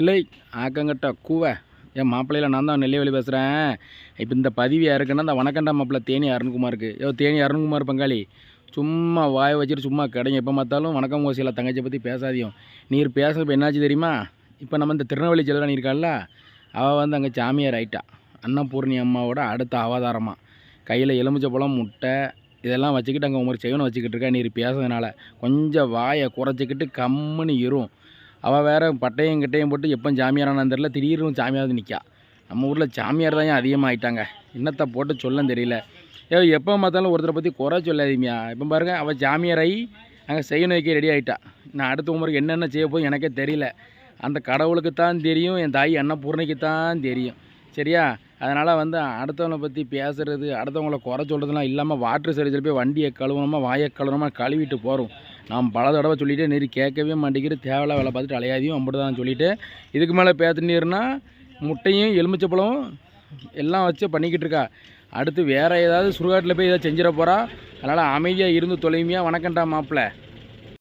இல்லை ஆக்கங்கட்டா கூவ. என் மாப்பிள்ளையில் நான் தான் நெல்லைவெளி பேசுகிறேன் இப்போ இந்த பதிவு யாருக்குன்னா இந்த வணக்கண்டா மாப்பிள்ளை தேனி அருண்குமாருக்கு. யோ தேனி அருண்குமார் பங்காளி. சும்மா வாய் வச்சுட்டு சும்மா கிடைங்க. எப்போ பார்த்தாலும் வணக்கம் ஓசியில் தங்கச்சியை பற்றி பேசாதியும் நீர் பேசுகிறப்ப என்னாச்சு தெரியுமா? இப்போ நம்ம இந்த திருநெல்வேலி செல்வராணி இருக்காள்ல அவள் வந்து அங்கே சாமியார் ஆயிட்டா. அன்னபூர்ணி அம்மாவோட அடுத்த அவதாரமாக கையில் எலுமிச்சை பழம் முட்டை இதெல்லாம் வச்சுக்கிட்டு அங்கே ஒரு செய்வனை வச்சுக்கிட்டு இருக்கா நீர் பேசுறதுனால கொஞ்சம் வாயை குறைச்சிக்கிட்டு கம்முன்னு இரும். அவள் வேறு பட்டையும் கிட்டையும் போட்டு எப்போ சாமியாரானான்னு தெரில திடீர்னு சாமியார் நிற்கா நம்ம ஊரில் சாமியார் தான் ஏன் அதிகமாகிட்டாங்க என்னத்தை போட்டு சொல்லன்னு தெரியல. ஏ எப்போ பார்த்தாலும் ஒருத்தரை பற்றி குறை சொல்லாதீமியா இப்போ பாருங்கள் அவள் ஜாமியாராகி அங்கே செய்யணும் வைக்க ரெடி ஆகிட்டா நான் அடுத்த உமருக்கு என்னென்ன செய்ய போதும் எனக்கே தெரியல. அந்த கடவுளுக்கு தான் தெரியும் என் தாய் அன்னபூர்ணைக்கு தான் தெரியும். சரியா? அதனால் வந்து அடுத்தவங்களை பற்றி பேசுகிறது அடுத்தவங்கள குறை சொல்கிறதுலாம் இல்லாமல் வாட்ரு சர்வீஸில் போய் வண்டியை கழுவணுமா வாயை கழுவணுமா கழுவிட்டு போகிறோம் நான் பல தடவை சொல்லிட்டே நெறி கேட்கவே மாட்டேங்கிற தேவையில்ல வேலை பார்த்துட்டு அலையாதையும் அம்பட்டு தான் சொல்லிவிட்டு இதுக்கு மேலே பேத்துனீர்னா முட்டையும் எலுமிச்சப்பழம் எல்லாம் வச்சு பண்ணிக்கிட்டு இருக்கா. அடுத்து வேறு ஏதாவது சுடுகாட்டில் போய் ஏதாவது செஞ்சிட போகிறா அதனால் அமைதியாக இருந்து தொலைமையாக வணக்கம்டா மாப்பிள்ளை.